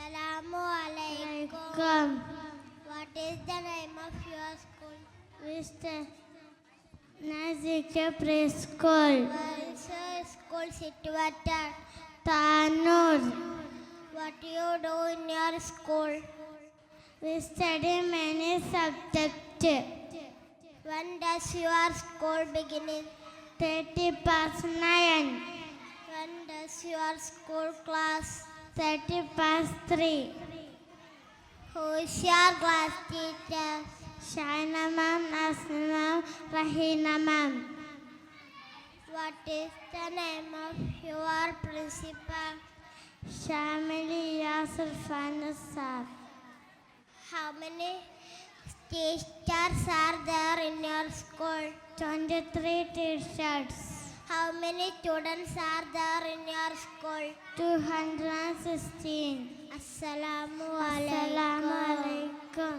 Assalamu alaikum. What is the name of your school? Mr. Nazika Preschool. Where is your school situated? Tanur. What do you do in your school? We study many subjects. When does your school begin? 30 past 9. When does your school class? 30 past 3. Who is your class teacher? Shaina ma'am, Asma ma'am, Rahina ma'am. What is the name of your principal? Shamili Yasir Fanasar. How many teachers are there in your school? 23 t-shirts. How many students are there in your school? 216. Assalamu alaikum.